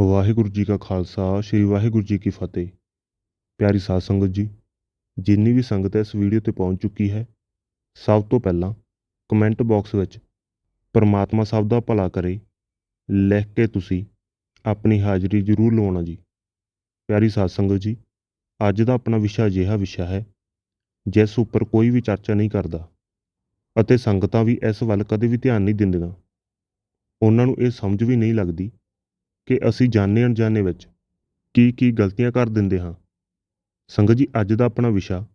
ਵਾਹਿਗੁਰੂ ਜੀ ਕਾ ਖਾਲਸਾ, ਸ੍ਰੀ ਵਾਹਿਗੁਰੂ ਜੀ ਕੀ ਫਤਿਹ। ਪਿਆਰੀ ਸਾਧ ਸੰਗਤ ਜੀ, ਜਿੰਨੀ ਵੀ ਸੰਗਤ ਇਸ ਵੀਡੀਓ ਤੇ ਪਹੁੰਚ ਚੁੱਕੀ ਹੈ, ਸਭ ਤੋਂ ਪਹਿਲਾਂ ਕਮੈਂਟ ਬਾਕਸ ਵਿੱਚ ਪਰਮਾਤਮਾ ਸਭ ਦਾ ਭਲਾ ਕਰੇ, ਲਿਖ ਕੇ ਤੁਸੀਂ ਆਪਣੀ ਹਾਜ਼ਰੀ ਜ਼ਰੂਰ ਲਵਾਉਣਾ ਜੀ। ਪਿਆਰੀ ਸਾਧ ਸੰਗਤ ਜੀ, ਅੱਜ ਦਾ ਆਪਣਾ ਵਿਸ਼ਾ ਅਜਿਹਾ ਵਿਸ਼ਾ ਹੈ, ਜਿਸ ਉੱਪਰ ਕੋਈ ਵੀ ਚਰਚਾ ਨਹੀਂ ਕਰਦਾ ਅਤੇ ਸੰਗਤਾਂ ਵੀ ਇਸ ਵੱਲ ਕਦੇ ਵੀ ਧਿਆਨ ਨਹੀਂ ਦਿੰਦੀਆਂ। ਉਹਨਾਂ ਨੂੰ ਇਹ ਸਮਝ ਵੀ ਨਹੀਂ ਲੱਗਦੀ ਕਿ ਅਸੀਂ ਜਾਣੇ ਅਣਜਾਣੇ ਵਿੱਚ ਕੀ ਕੀ ਗਲਤੀਆਂ ਕਰ ਦਿੰਦੇ ਹਾਂ। ਸੰਗਤ ਜੀ, ਅੱਜ ਦਾ ਆਪਣਾ ਵਿਸ਼ਾ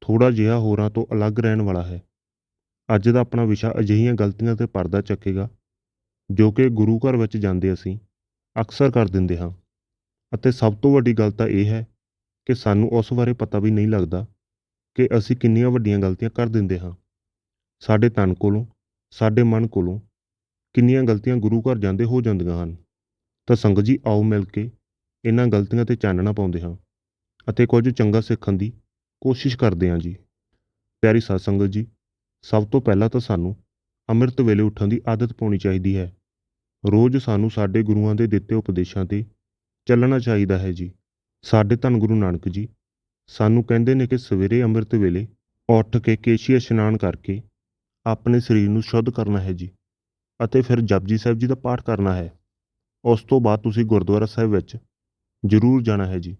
ਥੋੜਾ ਜਿਹਾ ਹੋਰਾਂ ਤੋਂ ਅਲੱਗ ਰਹਿਣ ਵਾਲਾ ਹੈ। ਅੱਜ ਦਾ ਆਪਣਾ ਵਿਸ਼ਾ ਅਜਿਹੀਆਂ ਗਲਤੀਆਂ ਤੇ ਪਰਦਾ ਚੱਕੇਗਾ ਜੋ ਕਿ ਗੁਰੂ ਘਰ ਵਿੱਚ ਜਾਂਦੇ ਅਸੀਂ ਅਕਸਰ ਕਰ ਦਿੰਦੇ ਹਾਂ। ਅਤੇ ਸਭ ਤੋਂ ਵੱਡੀ ਗੱਲ ਤਾਂ ਇਹ ਹੈ ਕਿ ਸਾਨੂੰ ਉਸ ਬਾਰੇ ਪਤਾ ਵੀ ਨਹੀਂ ਲੱਗਦਾ ਕਿ ਅਸੀਂ ਕਿੰਨੀਆਂ ਵੱਡੀਆਂ ਗਲਤੀਆਂ ਕਰ ਦਿੰਦੇ ਹਾਂ। ਸਾਡੇ ਤਨ ਕੋਲੋਂ, ਸਾਡੇ ਮਨ ਕੋਲੋਂ ਕਿੰਨੀਆਂ ਗਲਤੀਆਂ ਗੁਰੂ ਘਰ ਜਾਂਦੇ ਹੋ ਜਾਂਦੀਆਂ ਹਨ। ਤਾਂ ਸੰਗਤ ਜੀ ਆਓ ਮਿਲ ਕੇ ਇਹਨਾਂ ਗਲਤੀਆਂ ਤੇ ਚਾਨਣਾ ਪਾਉਂਦੇ ਹਾਂ ਅਤੇ ਕੁਝ ਚੰਗਾ ਸਿੱਖਣ ਦੀ ਕੋਸ਼ਿਸ਼ ਕਰਦੇ ਹਾਂ ਜੀ। ਪਿਆਰੀ ਸਾਧ ਸੰਗਤ ਜੀ, ਸਭ ਤੋਂ ਪਹਿਲਾਂ ਤਾਂ ਸਾਨੂੰ ਅੰਮ੍ਰਿਤ ਵੇਲੇ ਉੱਠਣ ਦੀ ਆਦਤ ਪਾਉਣੀ ਚਾਹੀਦੀ ਹੈ। ਰੋਜ਼ ਸਾਨੂੰ ਸਾਡੇ ਗੁਰੂਆਂ ਦੇ ਦਿੱਤੇ ਉਪਦੇਸ਼ਾਂ ਤੇ ਚੱਲਣਾ ਚਾਹੀਦਾ ਹੈ ਜੀ। ਸਾਡੇ ਧੰਨ ਗੁਰੂ ਨਾਨਕ ਜੀ, ਸਾਨੂੰ ਕਹਿੰਦੇ ਨੇ ਕਿ ਸਵੇਰੇ ਅੰਮ੍ਰਿਤ ਵੇਲੇ ਉੱਠ ਕੇ ਕੇਸ਼ੀ ਇਸ਼ਨਾਨ ਕਰਕੇ ਆਪਣੇ ਸਰੀਰ ਨੂੰ ਸ਼ੁੱਧ ਕਰਨਾ ਹੈ ਜੀ ਅਤੇ ਫਿਰ ਜਪਜੀ ਸਾਹਿਬ ਜੀ ਦਾ ਪਾਠ ਕਰਨਾ ਹੈ। ਉਸ ਤੋਂ ਬਾਅਦ ਤੁਸੀਂ ਗੁਰਦੁਆਰਾ ਸਾਹਿਬ ਵਿੱਚ ਜ਼ਰੂਰ ਜਾਣਾ ਹੈ ਜੀ।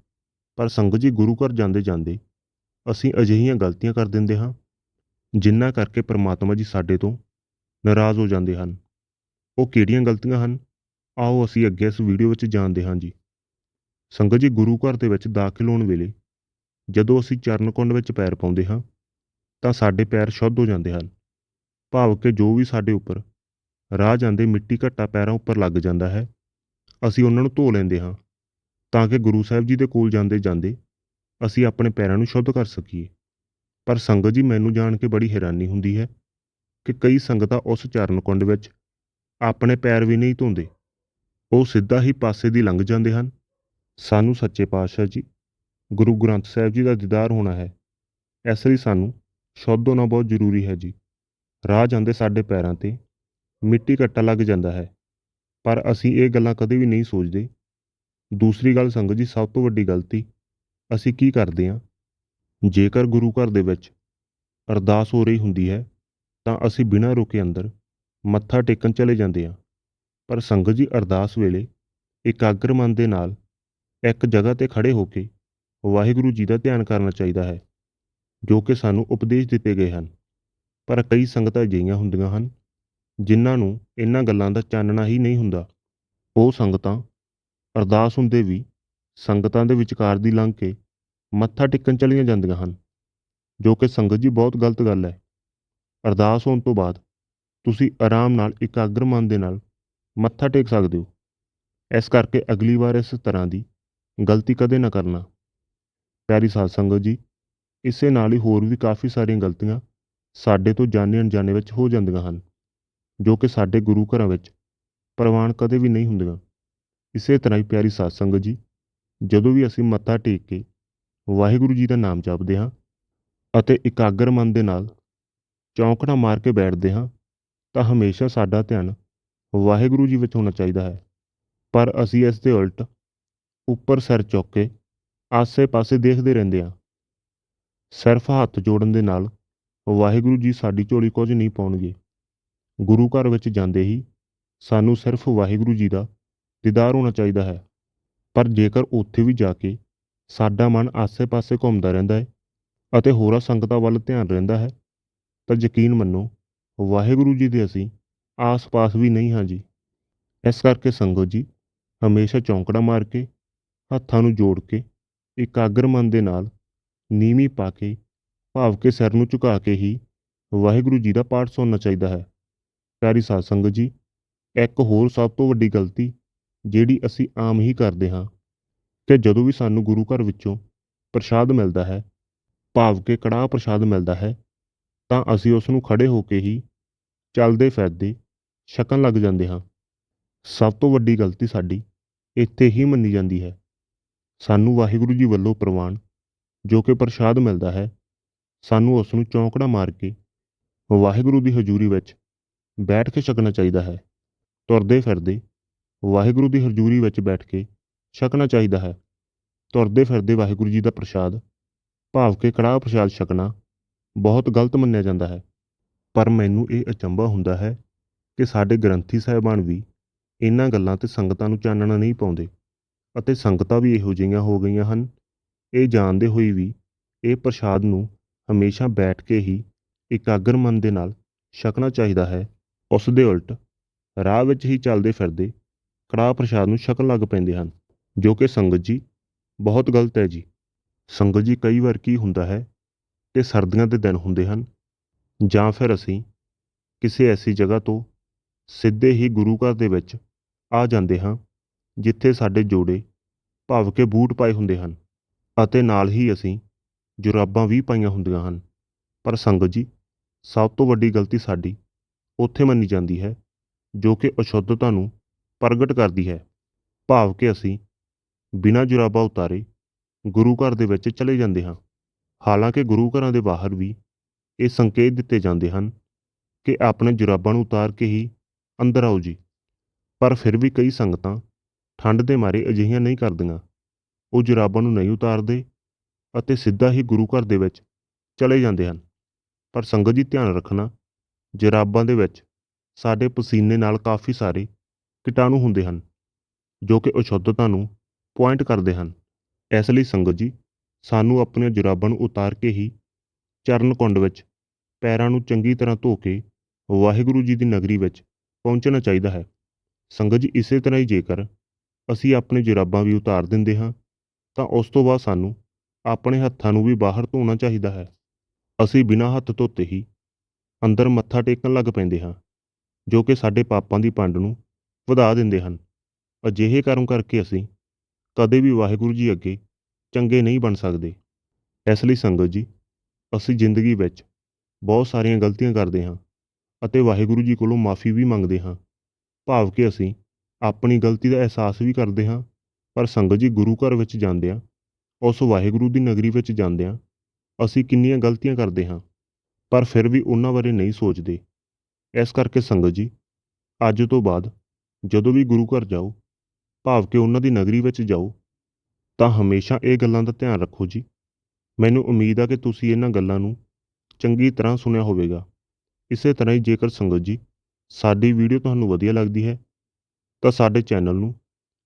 ਪਰ ਸੰਗਤ ਜੀ, ਗੁਰੂ ਘਰ ਜਾਂਦੇ ਜਾਂਦੇ ਅਸੀਂ ਅਜਿਹੀਆਂ ਗਲਤੀਆਂ ਕਰ ਦਿੰਦੇ ਹਾਂ, ਜਿਨ੍ਹਾਂ ਕਰਕੇ ਪ੍ਰਮਾਤਮਾ ਜੀ ਸਾਡੇ ਤੋਂ ਨਾਰਾਜ਼ ਹੋ ਜਾਂਦੇ ਹਨ। ਉਹ ਕਿਹੜੀਆਂ ਗਲਤੀਆਂ ਹਨ? ਆਓ ਅਸੀਂ ਅੱਗੇ ਇਸ ਵੀਡੀਓ ਵਿੱਚ ਜਾਣਦੇ ਹਾਂ ਜੀ। ਸੰਗਤ ਜੀ, ਗੁਰੂ ਘਰ ਦੇ ਵਿੱਚ ਦਾਖਲ ਹੋਣ ਵੇਲੇ ਜਦੋਂ ਅਸੀਂ ਚਰਨ ਕੁੰਡ ਵਿੱਚ ਪੈਰ ਪਾਉਂਦੇ ਹਾਂ, ਤਾਂ ਸਾਡੇ ਪੈਰ ਸ਼ੁੱਧ ਹੋ ਜਾਂਦੇ ਹਨ। ਭਾਵ ਕਿ ਜੋ ਵੀ ਸਾਡੇ ਉੱਪਰ ਰਾਹ ਜਾਂਦੇ ਮਿੱਟੀ ਘੱਟਾ ਪੈਰਾਂ ਉੱਪਰ ਲੱਗ ਜਾਂਦਾ ਹੈ ਅਸੀਂ ਉਹਨਾਂ ਨੂੰ ਧੋ ਲੈਂਦੇ ਹਾਂ ਤਾਂ ਕਿ ਗੁਰੂ ਸਾਹਿਬ ਜੀ ਦੇ ਕੋਲ ਜਾਂਦੇ ਜਾਂਦੇ ਅਸੀਂ ਆਪਣੇ ਪੈਰਾਂ ਨੂੰ ਸ਼ੁੱਧ ਕਰ ਸਕੀਏ। ਪਰ ਸੰਗਤ ਜੀ ਮੈਨੂੰ ਜਾਣ ਕੇ ਬੜੀ ਹੈਰਾਨੀ ਹੁੰਦੀ ਹੈ ਕਿ ਕਈ ਸੰਗਤਾਂ ਉਸ ਚਰਨ ਕੁੰਡ ਵਿੱਚ ਆਪਣੇ ਪੈਰ ਵੀ ਨਹੀਂ ਧੋਂਦੇ। ਉਹ ਸਿੱਧਾ ਹੀ ਪਾਸੇ ਦੀ ਲੰਘ ਜਾਂਦੇ ਹਨ। ਸਾਨੂੰ ਸੱਚੇ ਪਾਤਸ਼ਾਹ ਜੀ, ਗੁਰੂ ਗ੍ਰੰਥ ਸਾਹਿਬ ਜੀ ਦਾ ਦੀਦਾਰ ਹੋਣਾ ਹੈ। ਇਸ ਲਈ ਸਾਨੂੰ ਸ਼ੁੱਧ ਹੋਣਾ ਬਹੁਤ ਜ਼ਰੂਰੀ ਹੈ ਜੀ। ਰਾਹ ਜਾਂਦੇ ਸਾਡੇ ਪੈਰਾਂ ਤੇ ਮਿੱਟੀ ਕੱਟਾ ਲੱਗ ਜਾਂਦਾ ਹੈ। ਪਰ ਅਸੀਂ ਇਹ ਗੱਲਾਂ ਕਦੇ ਵੀ ਨਹੀਂ ਸੋਚਦੇ। ਦੂਸਰੀ ਗੱਲ ਸੰਗਤ ਜੀ, ਸਭ ਤੋਂ ਵੱਡੀ ਗਲਤੀ ਅਸੀਂ ਕੀ ਕਰਦੇ ਹਾਂ? ਜੇਕਰ ਗੁਰੂ ਘਰ ਦੇ ਵਿੱਚ ਅਰਦਾਸ ਹੋ ਰਹੀ ਹੁੰਦੀ ਹੈ, ਤਾਂ ਅਸੀਂ ਬਿਨਾਂ ਰੁਕੇ ਅੰਦਰ ਮੱਥਾ ਟੇਕਣ ਚਲੇ ਜਾਂਦੇ ਹਾਂ। ਪਰ ਸੰਗਤ ਜੀ, ਅਰਦਾਸ ਵੇਲੇ ਇਕਾਗਰ ਮਨ ਦੇ ਨਾਲ ਇੱਕ ਜਗ੍ਹਾ ਤੇ ਖੜੇ ਹੋ ਕੇ ਵਾਹਿਗੁਰੂ ਜੀ ਦਾ ਧਿਆਨ ਕਰਨਾ ਚਾਹੀਦਾ ਹੈ, ਜੋ ਕਿ ਸਾਨੂੰ ਉਪਦੇਸ਼ ਦਿੱਤੇ ਗਏ ਹਨ। ਪਰ ਕਈ ਸੰਗਤਾਂ ਅਜਿਹੀਆਂ ਹੁੰਦੀਆਂ ਹਨ ਜਿਨ੍ਹਾਂ ਨੂੰ ਇਹਨਾਂ ਗੱਲਾਂ ਦਾ ਚਾਨਣਾ ਹੀ ਨਹੀਂ ਹੁੰਦਾ। ਉਹ ਸੰਗਤਾਂ, ਅਰਦਾਸ ਹੁੰਦੇ ਵੀ ਸੰਗਤਾਂ ਦੇ ਵਿਚਕਾਰ ਦੀ ਲੰਘ ਕੇ ਮੱਥਾ ਟੇਕਣ ਚਲੀਆਂ ਜਾਂਦੀਆਂ ਹਨ, ਜੋ ਕਿ ਸੰਗਤ ਜੀ ਬਹੁਤ ਗਲਤ ਗੱਲ ਹੈ। ਅਰਦਾਸ ਹੋਣ ਤੋਂ ਬਾਅਦ ਤੁਸੀਂ ਆਰਾਮ ਨਾਲ, ਇਕਾਗਰ ਮਨ ਦੇ ਨਾਲ ਮੱਥਾ ਟੇਕ ਸਕਦੇ ਹੋ। ਇਸ ਕਰਕੇ ਅਗਲੀ ਵਾਰ ਇਸ ਤਰ੍ਹਾਂ ਦੀ ਗਲਤੀ ਕਦੇ ਨਾ ਕਰਨਾ। ਪਿਆਰੀ ਸਾਧ ਸੰਗਤ ਜੀ, ਇਸੇ ਨਾਲ ਹੀ ਹੋਰ ਵੀ ਕਾਫੀ ਸਾਰੀਆਂ ਗਲਤੀਆਂ ਸਾਡੇ ਤੋਂ ਜਾਣੇ ਅਣਜਾਣੇ ਵਿੱਚ ਹੋ ਜਾਂਦੀਆਂ ਹਨ। ਜੋ ਕਿ ਸਾਡੇ ਗੁਰੂ ਘਰਾਂ ਵਿੱਚ ਪ੍ਰਵਾਨ ਕਦੇ ਵੀ ਨਹੀਂ ਹੁੰਦੀਆਂ। ਇਸੇ ਤਰ੍ਹਾਂ ਹੀ ਪਿਆਰੀ ਸਾਧ ਸੰਗਤ ਜੀ, ਜਦੋਂ ਵੀ ਅਸੀਂ ਮੱਥਾ ਟੇਕ ਕੇ ਵਾਹਿਗੁਰੂ ਜੀ ਦਾ ਨਾਮ ਜਪਦੇ ਹਾਂ ਅਤੇ ਇਕਾਗਰ ਮਨ ਦੇ ਨਾਲ ਚੌਂਕੜਾ ਮਾਰ ਕੇ ਬੈਠਦੇ ਹਾਂ, ਤਾਂ ਹਮੇਸ਼ਾ ਸਾਡਾ ਧਿਆਨ ਵਾਹਿਗੁਰੂ ਜੀ ਵਿੱਚ ਹੋਣਾ ਚਾਹੀਦਾ ਹੈ। ਪਰ ਅਸੀਂ ਇਸ ਦੇ ਉਲਟ ਉੱਪਰ ਸਿਰ ਚੁੱਕ ਕੇ ਆਸੇ-ਪਾਸੇ ਦੇਖਦੇ ਰਹਿੰਦੇ ਹਾਂ। ਸਿਰਫ ਹੱਥ ਜੋੜਨ ਦੇ ਨਾਲ ਵਾਹਿਗੁਰੂ ਜੀ ਸਾਡੀ ਝੋਲੀ ਕੁਝ ਨਹੀਂ ਪਾਉਣਗੇ। ਗੁਰੂ ਘਰ ਵਿੱਚ ਜਾਂਦੇ ਹੀ ਸਾਨੂੰ ਸਿਰਫ ਵਾਹਿਗੁਰੂ ਜੀ ਦਾ ਦੀਦਾਰ ਹੋਣਾ ਚਾਹੀਦਾ ਹੈ। ਪਰ ਜੇਕਰ ਉੱਥੇ ਵੀ ਜਾ ਕੇ ਸਾਡਾ ਮਨ ਆਸੇ-ਪਾਸੇ ਘੁੰਮਦਾ ਰਹਿੰਦਾ ਹੈ ਅਤੇ ਹੋਰਾਂ ਸੰਗਤਾਂ ਵੱਲ ਧਿਆਨ ਰਹਿੰਦਾ ਹੈ, ਤਾਂ ਯਕੀਨ ਮੰਨੋ, ਵਾਹਿਗੁਰੂ ਜੀ ਦੇ ਅਸੀਂ ਆਸ-ਪਾਸ ਵੀ ਨਹੀਂ ਹਾਂ ਜੀ। ਇਸ ਕਰਕੇ ਸੰਗਤ ਜੀ, ਹਮੇਸ਼ਾ ਚੌਂਕੜਾ ਮਾਰ ਕੇ, ਹੱਥਾਂ ਨੂੰ ਜੋੜ ਕੇ, ਇਕਾਗਰ ਮਨ ਦੇ ਨਾਲ ਨੀਵੀਂ ਪਾ ਕੇ, ਭਾਵ ਕਿ ਸਿਰ ਨੂੰ ਝੁਕਾ ਕੇ ਹੀ ਵਾਹਿਗੁਰੂ ਜੀ ਦਾ ਪਾਠ ਸੁਣਨਾ ਚਾਹੀਦਾ ਹੈ। ਪਿਆਰੀ ਸਾਧ ਸੰਗਤ ਜੀ, ਇੱਕ ਹੋਰ ਸਭ ਤੋਂ ਵੱਡੀ ਗਲਤੀ ਜਿਹੜੀ ਅਸੀਂ ਆਮ ਹੀ ਕਰਦੇ ਹਾਂ ਕਿ ਜਦੋਂ ਵੀ ਸਾਨੂੰ ਗੁਰੂ ਘਰ ਵਿੱਚੋਂ ਪ੍ਰਸ਼ਾਦ ਮਿਲਦਾ ਹੈ, ਭਾਵ ਕਿ ਕੜਾਹ ਪ੍ਰਸ਼ਾਦ ਮਿਲਦਾ ਹੈ, ਤਾਂ ਅਸੀਂ ਉਸ ਨੂੰ ਖੜੇ ਹੋ ਕੇ ਹੀ ਚੱਲਦੇ ਫਿਰਦੇ ਛਕਣ ਲੱਗ ਜਾਂਦੇ ਹਾਂ। ਸਭ ਤੋਂ ਵੱਡੀ ਗਲਤੀ ਸਾਡੀ ਇੱਥੇ ਹੀ ਮੰਨੀ ਜਾਂਦੀ ਹੈ। ਸਾਨੂੰ ਵਾਹਿਗੁਰੂ ਜੀ ਵੱਲੋਂ ਪ੍ਰਵਾਨ ਜੋ ਕਿ ਪ੍ਰਸ਼ਾਦ ਮਿਲਦਾ ਹੈ, ਸਾਨੂੰ ਉਸ ਨੂੰ ਚੌਂਕੜਾ ਮਾਰ ਕੇ ਵਾਹਿਗੁਰੂ ਦੀ ਹਜ਼ੂਰੀ ਵਿੱਚ ਬੈਠ ਕੇ ਛਕਣਾ ਚਾਹੀਦਾ ਹੈ। ਤੁਰਦੇ ਫਿਰਦੇ ਵਾਹਿਗੁਰੂ ਦੀ ਹਜ਼ੂਰੀ ਵਿੱਚ ਬੈਠ ਕੇ ਛਕਣਾ ਚਾਹੀਦਾ ਹੈ। ਤੁਰਦੇ ਫਿਰਦੇ ਵਾਹਿਗੁਰੂ ਜੀ ਦਾ ਪ੍ਰਸ਼ਾਦ, ਭਾਵ ਕਿ ਕੜਾਹ ਪ੍ਰਸ਼ਾਦ ਛਕਣਾ ਬਹੁਤ ਗਲਤ ਮੰਨਿਆ ਜਾਂਦਾ ਹੈ। ਪਰ ਮੈਨੂੰ ਇਹ ਅਚੰਭਾ ਹੁੰਦਾ ਹੈ ਕਿ ਸਾਡੇ ਗ੍ਰੰਥੀ ਸਾਹਿਬਾਨ ਵੀ ਇਹਨਾਂ ਗੱਲਾਂ ਤੇ ਸੰਗਤਾਂ ਨੂੰ ਚਾਨਣਾ ਨਹੀਂ ਪਾਉਂਦੇ ਅਤੇ ਸੰਗਤਾਂ ਵੀ ਇਹੋ ਜਿਹੀਆਂ ਹੋ ਗਈਆਂ ਹਨ। ਇਹ ਜਾਣਦੇ ਹੋਏ ਵੀ ਇਹ ਪ੍ਰਸ਼ਾਦ ਨੂੰ ਹਮੇਸ਼ਾ ਬੈਠ ਕੇ ਹੀ ਇਕਾਗਰ ਮਨ ਦੇ ਨਾਲ ਛਕਣਾ ਚਾਹੀਦਾ ਹੈ। ਉਸ ਦੇ ਉਲਟ ਰਾਹ ਵਿੱਚ ਹੀ ਚੱਲਦੇ ਫਿਰਦੇ ਕੜਾਹ ਪ੍ਰਸ਼ਾਦ ਨੂੰ ਛਕਣ ਲੱਗ ਪੈਂਦੇ ਹਨ, ਜੋ ਕਿ ਸੰਗਤ ਜੀ ਬਹੁਤ ਗਲਤ ਹੈ ਜੀ। ਸੰਗਤ ਜੀ ਕਈ ਵਾਰ ਕੀ ਹੁੰਦਾ ਹੈ ਕਿ ਸਰਦੀਆਂ ਦੇ ਦਿਨ ਹੁੰਦੇ ਹਨ ਜਾਂ ਫਿਰ ਅਸੀਂ ਕਿਸੇ ਐਸੀ ਜਗ੍ਹਾ ਤੋਂ ਸਿੱਧੇ ਹੀ ਗੁਰੂ ਘਰ ਦੇ ਵਿੱਚ ਆ ਜਾਂਦੇ ਹਾਂ, ਜਿੱਥੇ ਸਾਡੇ ਜੋੜੇ ਭਾਵ ਕੇ ਬੂਟ ਪਾਏ ਹੁੰਦੇ ਹਨ ਅਤੇ ਨਾਲ ਹੀ ਅਸੀਂ ਜੁਰਾਬਾਂ ਵੀ ਪਾਈਆਂ ਹੁੰਦੀਆਂ ਹਨ। ਪਰ ਸੰਗਤ ਜੀ ਸਭ ਤੋਂ ਵੱਡੀ ਗਲਤੀ ਸਾਡੀ ਉੱਥੇ ਮੰਨੀ ਜਾਂਦੀ ਹੈ, ਜੋ ਕਿ ਅਸ਼ੁੱਧਤਾ ਨੂੰ ਪ੍ਰਗਟ ਕਰਦੀ ਹੈ। ਭਾਵ ਕਿ ਅਸੀਂ ਬਿਨਾਂ ਜੁਰਾਬਾਂ ਉਤਾਰੇ ਗੁਰੂ ਘਰ ਦੇ ਵਿੱਚ ਚਲੇ ਜਾਂਦੇ ਹਾਂ। ਹਾਲਾਂਕਿ ਗੁਰੂ ਘਰਾਂ ਦੇ ਬਾਹਰ ਵੀ ਇਹ ਸੰਕੇਤ ਦਿੱਤੇ ਜਾਂਦੇ ਹਨ ਕਿ ਆਪਣੇ ਜੁਰਾਬਾਂ ਨੂੰ ਉਤਾਰ ਕੇ ਹੀ ਅੰਦਰ ਆਓ ਜੀ। ਪਰ ਫਿਰ ਵੀ ਕਈ ਸੰਗਤਾਂ ਠੰਡ ਦੇ ਮਾਰੇ ਅਜਿਹੀਆਂ ਨਹੀਂ ਕਰਦੀਆਂ। ਉਹ ਜੁਰਾਬਾਂ ਨੂੰ ਨਹੀਂ ਉਤਾਰਦੇ ਅਤੇ ਸਿੱਧਾ ਹੀ ਗੁਰੂ ਘਰ ਦੇ ਵਿੱਚ ਚਲੇ ਜਾਂਦੇ ਹਨ। ਪਰ ਸੰਗਤ ਜੀ ਧਿਆਨ ਰੱਖਣਾ ਜੁਰਾਬਾਂ ਦੇ ਵਿੱਚ ਸਾਡੇ ਪਸੀਨੇ ਨਾਲ ਕਾਫੀ ਸਾਰੇ ਕੀਟਾਣੂ ਹੁੰਦੇ ਹਨ, ਜੋ ਕਿ ਅਸ਼ੁੱਧਤਾ ਨੂੰ ਪੁਆਇੰਟ ਕਰਦੇ ਹਨ। ਇਸ ਲਈ ਸੰਗਤ ਜੀ, ਸਾਨੂੰ ਆਪਣੀਆਂ ਜੁਰਾਬਾਂ ਨੂੰ ਉਤਾਰ ਕੇ ਹੀ ਚਰਨ ਕੁੰਡ ਵਿੱਚ ਪੈਰਾਂ ਨੂੰ ਚੰਗੀ ਤਰ੍ਹਾਂ ਧੋ ਕੇ ਵਾਹਿਗੁਰੂ ਜੀ ਦੀ ਨਗਰੀ ਵਿੱਚ ਪਹੁੰਚਣਾ ਚਾਹੀਦਾ ਹੈ। ਸੰਗਤ ਜੀ, ਇਸੇ ਤਰ੍ਹਾਂ ਹੀ ਜੇਕਰ ਅਸੀਂ ਆਪਣੇ ਜੁਰਾਬਾਂ ਵੀ ਉਤਾਰ ਦਿੰਦੇ ਹਾਂ, ਤਾਂ ਉਸ ਤੋਂ ਬਾਅਦ ਸਾਨੂੰ ਆਪਣੇ ਹੱਥਾਂ ਨੂੰ ਵੀ ਬਾਹਰ ਧੋਣਾ ਚਾਹੀਦਾ ਹੈ। ਅਸੀਂ ਬਿਨਾਂ ਹੱਥ ਧੋਤੇ ਹੀ ਅੰਦਰ ਮੱਥਾ ਟੇਕਣ ਲੱਗ ਪੈਂਦੇ ਹਾਂ, ਜੋ ਕਿ ਸਾਡੇ ਪਾਪਾਂ ਦੀ ਪੰਡ ਨੂੰ ਵਧਾ ਦਿੰਦੇ ਹਨ। ਅਜਿਹੇ ਕਰਮ ਕਰਕੇ ਅਸੀਂ ਕਦੇ ਵੀ ਵਾਹਿਗੁਰੂ ਜੀ ਅੱਗੇ ਚੰਗੇ ਨਹੀਂ ਬਣ ਸਕਦੇ। ਇਸ ਲਈ ਸੰਗਤ ਜੀ, ਅਸੀਂ ਜ਼ਿੰਦਗੀ ਵਿੱਚ ਬਹੁਤ ਸਾਰੀਆਂ ਗਲਤੀਆਂ ਕਰਦੇ ਹਾਂ ਅਤੇ ਵਾਹਿਗੁਰੂ ਜੀ ਕੋਲੋਂ ਮਾਫੀ ਵੀ ਮੰਗਦੇ ਹਾਂ। ਭਾਵ ਕਿ ਅਸੀਂ ਆਪਣੀ ਗਲਤੀ ਦਾ ਅਹਿਸਾਸ ਵੀ ਕਰਦੇ ਹਾਂ, ਪਰ ਸੰਗਤ ਜੀ ਗੁਰੂ ਘਰ ਵਿੱਚ ਜਾਂਦਿਆਂ ਉਸ ਵਾਹਿਗੁਰੂ ਦੀ ਨਗਰੀ ਵਿੱਚ ਜਾਂਦਿਆਂ ਅਸੀਂ ਕਿੰਨੀਆਂ ਗਲਤੀਆਂ ਕਰਦੇ ਹਾਂ। ਪਰ ਫਿਰ ਵੀ ਉਹਨਾਂ ਬਾਰੇ ਨਹੀਂ ਸੋਚਦੇ। ਇਸ ਕਰਕੇ ਸੰਗਤ ਜੀ, ਅੱਜ ਤੋਂ ਬਾਅਦ ਜਦੋਂ ਵੀ ਗੁਰੂ ਘਰ ਜਾਓ, ਭਾਵ ਕਿ ਉਹਨਾਂ ਦੀ ਨਗਰੀ ਵਿੱਚ ਜਾਓ, ਤਾਂ ਹਮੇਸ਼ਾ ਇਹ ਗੱਲਾਂ ਦਾ ਧਿਆਨ ਰੱਖੋ ਜੀ। ਮੈਨੂੰ ਉਮੀਦ ਆ ਕਿ ਤੁਸੀਂ ਇਹਨਾਂ ਗੱਲਾਂ ਨੂੰ ਚੰਗੀ ਤਰ੍ਹਾਂ ਸੁਣਿਆ ਹੋਵੇਗਾ। ਇਸੇ ਤਰ੍ਹਾਂ ਹੀ ਜੇਕਰ ਸੰਗਤ ਜੀ, ਸਾਡੀ ਵੀਡੀਓ ਤੁਹਾਨੂੰ ਵਧੀਆ ਲੱਗਦੀ ਹੈ, ਤਾਂ ਸਾਡੇ ਚੈਨਲ ਨੂੰ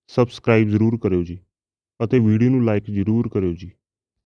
ਸਬਸਕ੍ਰਾਈਬ ਜ਼ਰੂਰ ਕਰਿਓ ਜੀ ਅਤੇ ਵੀਡੀਓ ਨੂੰ ਲਾਈਕ ਜ਼ਰੂਰ ਕਰਿਓ ਜੀ।